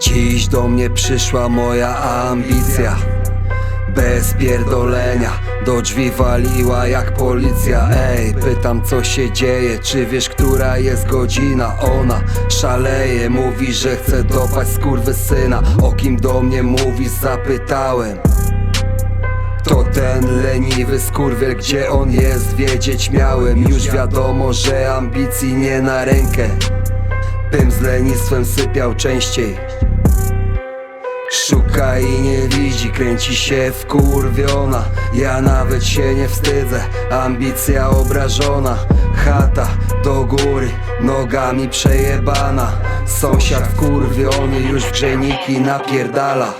Dziś do mnie przyszła moja ambicja. Bez pierdolenia. Do drzwi waliła jak policja. Ej, pytam co się dzieje? Czy wiesz, która jest godzina? Ona szaleje Mówi, że chce dopaść syna. O kim do mnie mówisz? Zapytałem. To ten leniwy skurwiel, gdzie on jest, wiedzieć miałem. Już wiadomo, że ambicji nie na rękę Bym z lenistwem sypiał częściej. Szuka i nie widzi, kręci się wkurwiona Ja nawet się nie wstydzę, ambicja obrażona. Chata do góry, nogami przejebana. Sąsiad wkurwiony, już w grzejniki napierdala.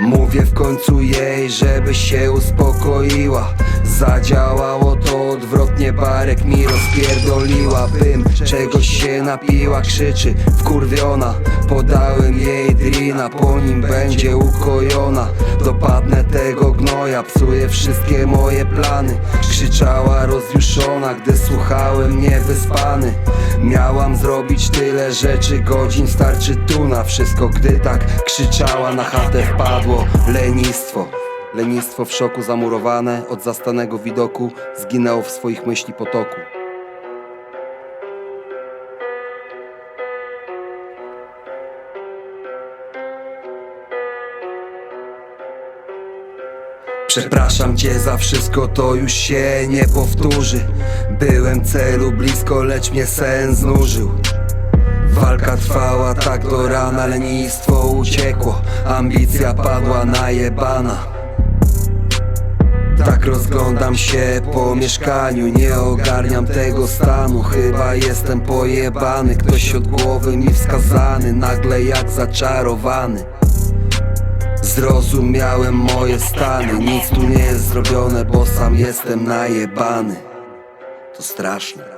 Mówię w końcu jej, żeby się uspokoiła Zadziałało to odwrotnie, barek mi rozpierdoliła Bym czegoś się napiła, krzyczy wkurwiona. Podałem jej drina, po nim będzie ukojona. Dopadnę tego gnoja, psuje wszystkie moje plany. Krzyczała rozjuszona, gdy słuchałem niewyspany. Miałam zrobić tyle rzeczy, godzin starczy tu na wszystko. Gdy tak krzyczała, na chatę wpadło lenistwo Lenistwo w szoku zamurowane, od zastanego widoku Zginęło w swoich myśli potoku. Przepraszam cię za wszystko, to już się nie powtórzy. Byłem celu blisko, lecz mnie sen znużył. Walka trwała tak do rana, lenistwo uciekło. Ambicja padła najebana tak rozglądam się po mieszkaniu Nie ogarniam tego stanu. Chyba jestem pojebany Ktoś od głowy mi wskazany Nagle jak zaczarowany. Zrozumiałem moje stany Nic tu nie jest zrobione, bo sam jestem najebany. To straszne